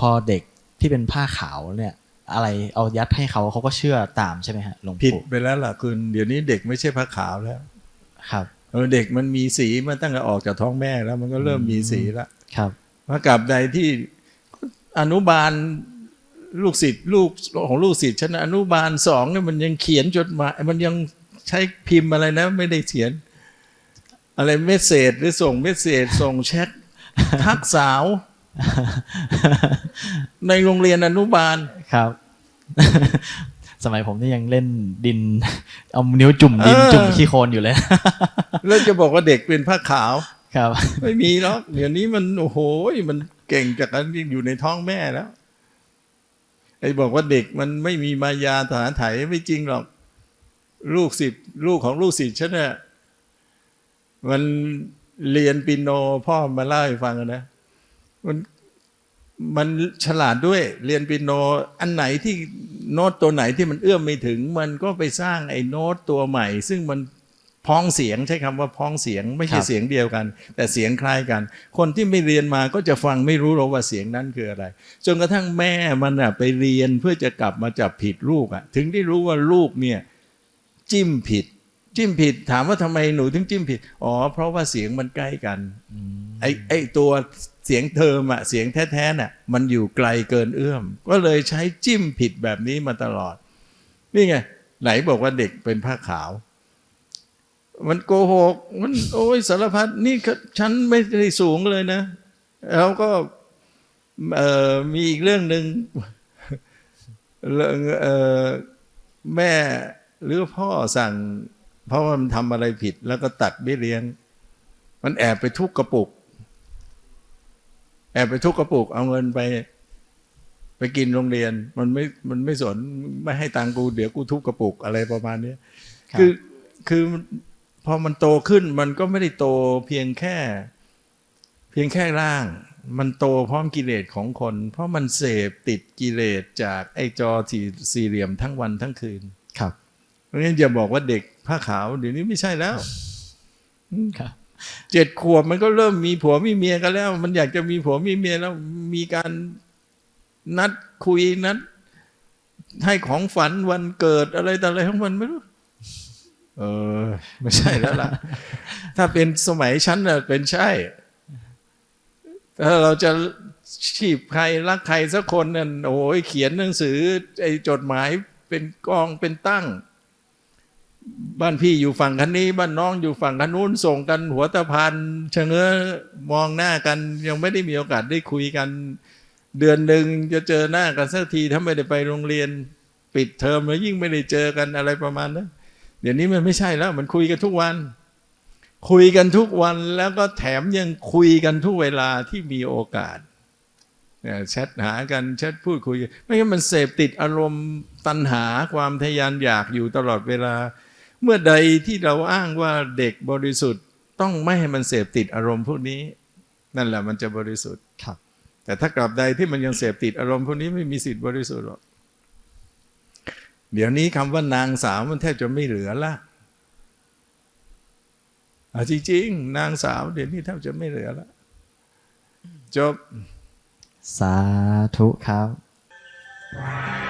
พอเด็กที่เป็นผ้าขาวเนี่ย อะไรเอายัดให้เขาเขาก็เชื่อตามใช่ไหมฮะหลวงผิดปู่ไปแล้วล่ะคุณ เดี๋ยวนี้เด็กไม่ใช่ผ้าขาวแล้วครับเออเด็กมันมีสีมาตั้งแต่ออกจากท้องแม่แล้ว มันก็เริ่มมีสีแล้วครับว่ากับใดที่อนุบาลลูกศิษย์ลูกของลูกศิษย์ฉันอนุบาลสองเนี่ยมันยังเขียนจดหมายมันยังใช้พิมพ์อะไรนะ ไม่ได้เขียน อะไรเมสเซจหรือส่งเมสเซจส่งแชททักสาว ในโรงเรียนอนุบาลครับ สมัยผมนี่ยังเล่นดิน เอานิ้วจุ่มดินเออจุ่มขี้โคลนอยู่เลยแล้วจะบอกว่าเด็กเป็นผ้าขาวครับ ไม่มีหรอกเดี๋ยวนี้มันโอ้โหมันเก่งจากการที่อยู่ในท้องแม่แล้วไอ้บอกว่าเด็กมันไม่มีมายาฐานไถไม่จริงหรอก ลูกศิษย์ลูกของลูกศิษย์ฉันเนี่ยมันเรียนปิโนพ่อมาเล่าให้ฟังนะ มันมันฉลาดด้วยเรียนปิโน อันไหนที่โน้ตตัวไหนที่มันเอื้อมไม่ถึง มันก็ไปสร้างไอ้โน้ตตัวใหม่ ซึ่งมันพ้องเสียงใช้คำว่าพ้องเสียง ไม่ใช่เสียงเดียวกัน แต่เสียงคล้ายกัน คนที่ไม่เรียนมาก็จะฟังไม่รู้หรอกว่าเสียงนั้นคืออะไร จนกระทั่งแม่มันอะไปเรียนเพื่อจะกลับมาจับผิดลูกอะถึงได้รู้ว่าลูกเนี่ยจิ้มผิด จิ้มผิดถามว่าทำไมหนูถึงจิ้มผิดอ๋อเพราะว่าเสียงมันใกล้กัน ไอ้ไอ้ตัวเสียงเทอมอะเสียงแท้ๆน่ะมันอยู่ไกลเกินเอื้อม ก็เลยใช้จิ้มผิดแบบนี้มาตลอด นี่ไง ไหนบอกว่าเด็กเป็นผ้าขาว มันโกหก มันโอ้ยสารพัดนี่ฉันไม่ได้สูงเลยนะ แล้วก็มีอีกเรื่องหนึ่งเรื่องแม่หรือพ่อสั่ง เพราะว่ามันทำอะไรผิด แล้วก็ตัดเบี้ยเลี้ยง มันแอบไปทุกกระปุก แอบไปทุกกระปุกเอาเงินไป ไปกินโรงเรียน มันไม่มันไม่สนไม่ให้ตังค์กูเดี๋ยวกูทุกกระปุกอะไรประมาณเนี้ยครับคือคือพอมันโตขึ้นมันก็ไม่ได้โตเพียงแค่ เพียงแค่ร่าง มันโตพร้อมกิเลสของคน เพราะมันเสพติดกิเลสจากไอ้จอสี่สี่เหลี่ยมทั้งวันทั้งคืนครับเพราะฉะนั้นอย่าบอกว่าเด็กผ้าขาวเดี๋ยวนี้ไม่ใช่แล้วครับ เจ็ดขวบมันก็เริ่มมีผัวมีเมียกันแล้ว มันอยากจะมีผัวมีเมียแล้วมีการนัดคุยนัดให้ของฝันวันเกิดอะไรแต่อะไรของมันไม่รู้เออ ไม่ใช่แล้วล่ะ ถ้าเป็นสมัยฉันน่ะเป็นใช่ถ้าเราจะชีพใครรักใครสักคนนั่นโอ้ยเขียนหนังสือไอ้จดหมายเป็นกองเป็นตั้ง บ้านพี่อยู่ฝั่งคันนี้ บ้านน้องอยู่ฝั่งคันนู้นส่งกันหัวตะพานเชะเง้อมองหน้ากัน ยังไม่ได้มีโอกาสได้คุยกัน เดือนหนึ่งจะเจอหน้ากันสักทีถ้าไม่ได้ไปโรงเรียนปิดเทอมแล้วยิ่งไม่ได้เจอกันอะไรประมาณนั้นเดี๋ยวนี้มันไม่ใช่แล้วมันคุยกันทุกวัน คุยกันทุกวันแล้วก็แถมยังคุยกันทุกเวลาที่มีโอกาสแชทหากันแชทพูดคุย ไม่งั้นมันเสพติดอารมณ์ตัณหาความทะยานอยากอยู่ตลอดเวลา เมื่อใดที่เราอ้างว่าเด็กบริสุทธิ์ ต้องไม่ให้มันเสพติดอารมณ์พวกนี้ นั่นแหละมันจะบริสุทธิ์ครับ แต่ถ้ากลับใดที่มันยังเสพติดอารมณ์พวกนี้ไม่มีสิทธิ์บริสุทธิ์หรอกเดี๋ยวนี้คำว่านางสาวมันแทบจะไม่เหลือละเอาจริงๆนางสาวเดี๋ยวนี้แทบจะไม่เหลือละจบ สาธุครับ「